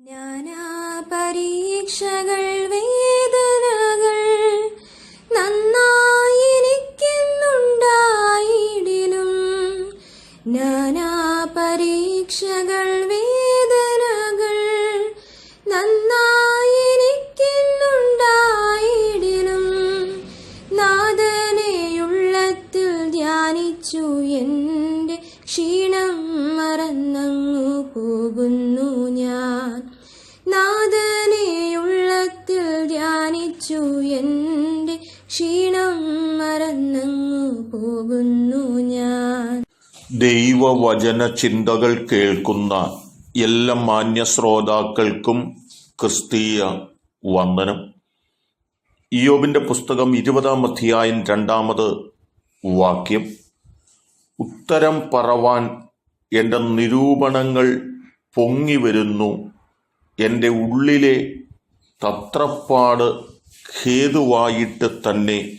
നാനാ പരീക്ഷകൾ വേദനകൾ നന്നായിരിക്കുന്നുണ്ടായിടിലും നാനാ പരീക്ഷകൾ വേദനകൾ നന്നായിരിക്കുന്നുണ്ടായിടിലും നാദനെയുള്ളത്തിൽ ധ്യാനിച്ചു എന്റെ ക്ഷീണം മറന്നങ്ങു പോകുന്നു. നാദനെയുള്ളത്തിൽ ധ്യാനിച്ചു എന്റെ ക്ഷീണം മറന്നങ്ങു പോകുന്നു ഞാൻ. ദൈവവചന ചിന്തകൾ കേൾക്കുന്ന എല്ലാ മാന്യ ശ്രോതാക്കൾക്കും ക്രിസ്തീയ വന്ദനം. ഇയോബിന്റെ പുസ്തകം ഇരുപതാം അധ്യായം രണ്ടാമത് വാക്യം. ഉത്തരം പറവാൻ എന്റെ നിരൂപണങ്ങൾ പൊങ്ങി വരുന്നു. എന്റെ ഉള്ളിലെ തത്രപ്പാട് ഹേതുവായിട്ട് തന്നെ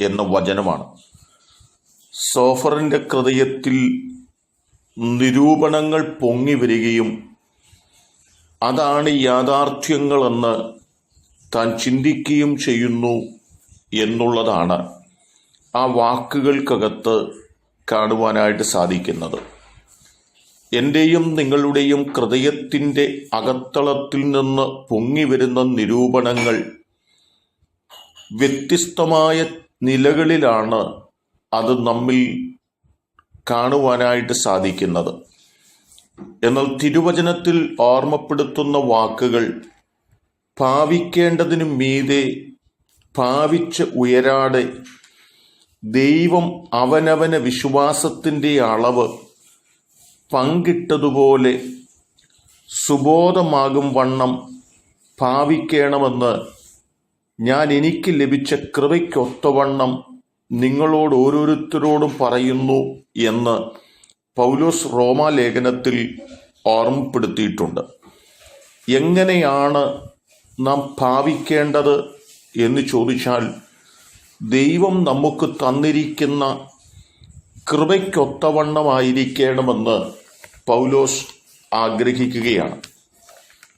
എന്ന വചനമാണ്. സോഫറിന്റെ ഹൃദയത്തിൽ നിരൂപണങ്ങൾ പൊങ്ങി വരികയും അതാണ് യാഥാർത്ഥ്യങ്ങളെന്ന് താൻ ചിന്തിക്കുകയും ചെയ്യുന്നു എന്നുള്ളതാണ് ആ വാക്കുകൾക്കകത്ത് കാണുവാനായിട്ട് സാധിക്കുന്നത്. എന്റെയും നിങ്ങളുടെയും ഹൃദയത്തിന്റെ അകത്തളത്തിൽ നിന്ന് പൊങ്ങി വരുന്ന നിരൂപണങ്ങൾ വ്യത്യസ്തമായ നിലകളിലാണ് അത് നമ്മിൽ കാണുവാനായിട്ട് സാധിക്കുന്നത്. എന്നാൽ തിരുവചനത്തിൽ ഓർമ്മപ്പെടുത്തുന്ന വാക്കുകൾ ഭാവിക്കേണ്ടതിനു മീതെ ഭാവിച്ച് ഉയരാതെ ദൈവം അവനവന വിശ്വാസത്തിന്റെ അളവ് പങ്കിട്ടതുപോലെ സുബോധമാകും വണ്ണം ഭാവിക്കണമെന്ന് ഞാൻ എനിക്ക് ലഭിച്ച കൃപയ്ക്കൊത്തവണ്ണം നിങ്ങളോട് ഓരോരുത്തരോടും പറയുന്നു എന്ന് പൗലോസ് റോമാലേഖനത്തിൽ ഓർമ്മപ്പെടുത്തിയിട്ടുണ്ട്. എങ്ങനെയാണ് നാം ഭാവിക്കേണ്ടത് എന്ന് ചോദിച്ചാൽ ദൈവം നമുക്ക് തന്നിരിക്കുന്ന കൃപയ്ക്കൊത്തവണ്ണമായിരിക്കണമെന്ന് പൗലോസ് ആഗ്രഹിക്കുകയാണ്.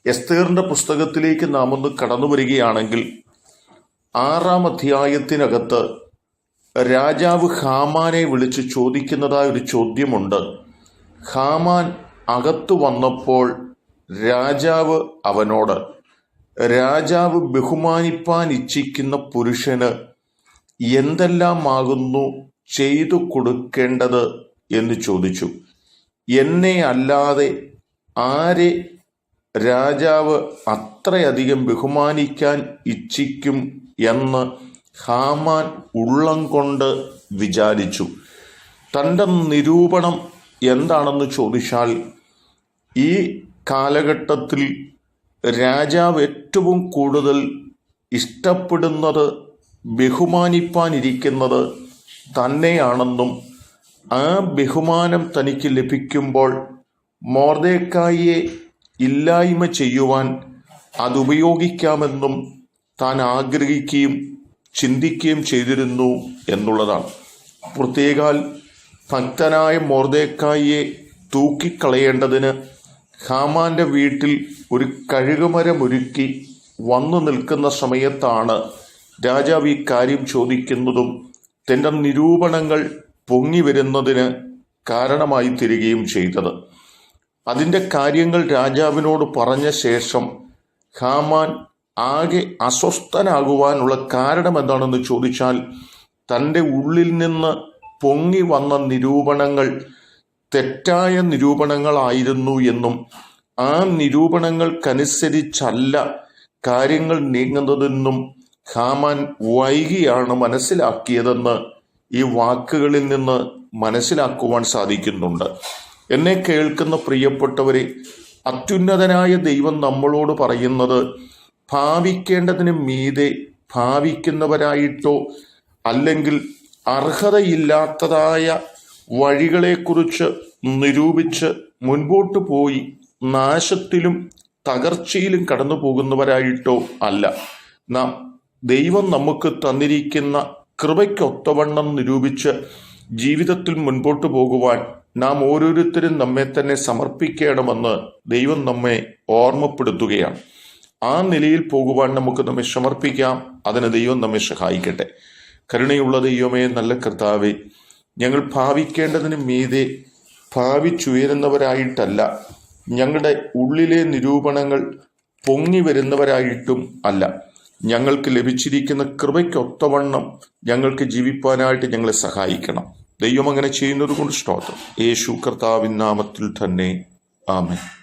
എസ്തേറിന്റെ പുസ്തകത്തിലേക്ക് നാം ഒന്ന് കടന്നു വരികയാണെങ്കിൽ ആറാം അധ്യായത്തിനകത്ത് രാജാവ് ഹാമാനെ വിളിച്ച് ചോദിക്കുന്നതായ ഒരു ചോദ്യമുണ്ട്. ഹാമാൻ അകത്തു വന്നപ്പോൾ രാജാവ് അവനോട് രാജാവ് ബഹുമാനിപ്പാൻ ഇച്ഛിക്കുന്ന പുരുഷന് എന്തെല്ലാമാകുന്നു ചെയ്തു കൊടുക്കേണ്ടത്? എന്ന് ചോദിച്ചു. എന്നെ അല്ലാതെ ആരെ രാജാവ് അത്രയധികം ബഹുമാനിക്കാൻ ഇച്ഛിക്കും എന്ന് ഹാമാൻ ഉള്ളം കൊണ്ട് വിചാരിച്ചു. തന്റെ നിരൂപണം എന്താണെന്ന് ചോദിച്ചാൽ ഈ കാലഘട്ടത്തിൽ രാജാവ് ഏറ്റവും കൂടുതൽ ഇഷ്ടപ്പെടുന്നത് ബഹുമാനിപ്പാനിരിക്കുന്നത് തന്നെയാണെന്നും ആ ബഹുമാനം തനിക്ക് ലഭിക്കുമ്പോൾ മോർദേക്കായിയെ ഇല്ലായ്മ ചെയ്യുവാൻ അതുപയോഗിക്കാമെന്നും താൻ ആഗ്രഹിക്കുകയും ചിന്തിക്കുകയും ചെയ്തിരുന്നു എന്നുള്ളതാണ്. പ്രത്യേകാൽ ഭക്തനായ മോർദേക്കായിയെ തൂക്കിക്കളയേണ്ടതിന് ഹാമാന്റെ വീട്ടിൽ ഒരു കഴുകുമരമൊരുക്കി വന്നു നിൽക്കുന്ന സമയത്താണ് രാജാവ് ഈ കാര്യം ചോദിക്കുന്നതും തന്റെ നിരൂപണങ്ങൾ പൊങ്ങി വരുന്നതിന് കാരണമായി തീരുകയും ചെയ്തത്. അതിന്റെ കാര്യങ്ങൾ രാജാവിനോട് പറഞ്ഞ ശേഷം ഹാമാൻ ആകെ അസ്വസ്ഥനാകുവാനുള്ള കാരണം എന്താണെന്ന് ചോദിച്ചാൽ തന്റെ ഉള്ളിൽ നിന്ന് പൊങ്ങി വന്ന നിരൂപണങ്ങൾ തെറ്റായ നിരൂപണങ്ങളായിരുന്നു എന്നും ആ നിരൂപണങ്ങൾക്കനുസരിച്ചല്ല കാര്യങ്ങൾ നീങ്ങുന്നതെന്നും ഹാമാൻ വൈകിയാണ് മനസ്സിലാക്കിയതെന്ന് ഈ വാക്കുകളിൽ നിന്ന് മനസ്സിലാക്കുവാൻ സാധിക്കുന്നുണ്ട്. എന്നെ കേൾക്കുന്ന പ്രിയപ്പെട്ടവരെ അത്യുന്നതനായ ദൈവം നമ്മളോട് പറയുന്നത് ഭാവിക്കേണ്ടതിന് മീതെ ഭാവിക്കുന്നവരായിട്ടോ അല്ലെങ്കിൽ അർഹതയില്ലാത്തതായ വഴികളെക്കുറിച്ച് നിരൂപിച്ച് മുൻപോട്ട് പോയി നാശത്തിലും തകർച്ചയിലും കടന്നു പോകുന്നവരായിട്ടോ അല്ല. നാം ദൈവം നമുക്ക് തന്നിരിക്കുന്ന കൃപയ്ക്കൊത്തവണ്ണം നിരൂപിച്ച് ജീവിതത്തിൽ മുൻപോട്ട് പോകുവാൻ നാം ഓരോരുത്തരും നമ്മെ തന്നെ സമർപ്പിക്കണമെന്ന് ദൈവം നമ്മെ ഓർമ്മപ്പെടുത്തുകയാണ്. ആ നിലയിൽ പോകുവാൻ നമുക്ക് നമ്മെ സമർപ്പിക്കാം. അതിന് ദൈവം നമ്മെ സഹായിക്കട്ടെ. കരുണയുള്ള ദൈവമേ നല്ല കർത്താവെ ഞങ്ങൾ ഭാവിക്കേണ്ടതിന് മീതെ ഭാവിച്ചുയരുന്നവരായിട്ടല്ല ഞങ്ങളുടെ ഉള്ളിലെ നിരൂപണങ്ങൾ പൊങ്ങി വരുന്നവരായിട്ടും അല്ല. ഞങ്ങൾക്ക് ലഭിച്ചിരിക്കുന്ന കൃപയ്ക്കൊത്തവണ്ണം ഞങ്ങൾക്ക് ജീവിപ്പാനായിട്ട് ഞങ്ങളെ സഹായിക്കണം. ദൈവം അങ്ങനെ ചെയ്യുന്നത് കൊണ്ട് സ്തോത്രം. യേശു കർത്താവിൻ നാമത്തിൽ തന്നെ. ആമേൻ.